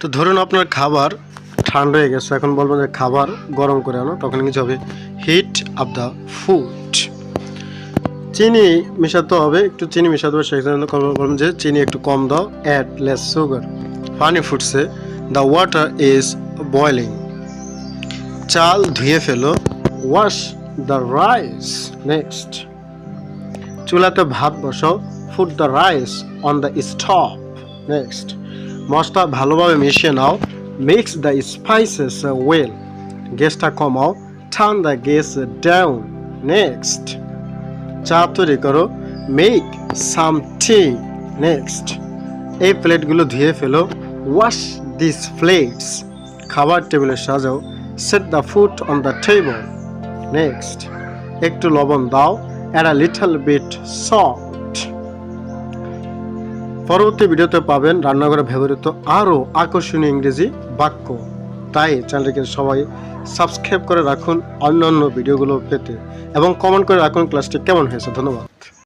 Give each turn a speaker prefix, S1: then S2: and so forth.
S1: তো ধরুন আপনার খাবার ঠান্ডা হয়ে গেছে, এখন বলবেন যে খাবার গরম করে আনো, তখন কিছু হবে হিট আপ দ্য ফুড চিনি মেশাতে হবে, একটু চিনি মেশাতে হবে, সেখানে বলবেন যে চিনি একটু কম দাও অ্যাড লেস সুগার পানি ফুটছে দ্য ওয়াটার ইজ বয়লিং চাল ধুয়ে ফেলো ওয়াশ দ্য রাইস নেক্সট চুলাতে ভাত বসাও put the rice on the stove next মশলা ভালোভাবে মিশিয়ে নাও। মিক্স দ্য স্পাইসেস ওয়েল গ্যাসটা কমাও। Turn the gas down next চা তৈরি করো। মেক সাম টি নেক্সট এই প্লেটগুলো ধুয়ে ফেলো। ওয়াশ দিস প্লেটস খাবার টেবিলে সাজাও। Set the food on the table next একটু লবণ দাও। Add a little bit salt পরবর্তী ভিডিওতে পাবেন রান্নাঘরে ব্যবহৃত আরও আকর্ষণীয় ইংরেজি বাক্য। তাই চ্যানেলটিকে সবাই সাবস্ক্রাইব করে রাখুন অন্যান্য ভিডিওগুলো পেতে এবং কমেন্ট করে রাখুন ক্লাসটি কেমন হয়েছে। ধন্যবাদ।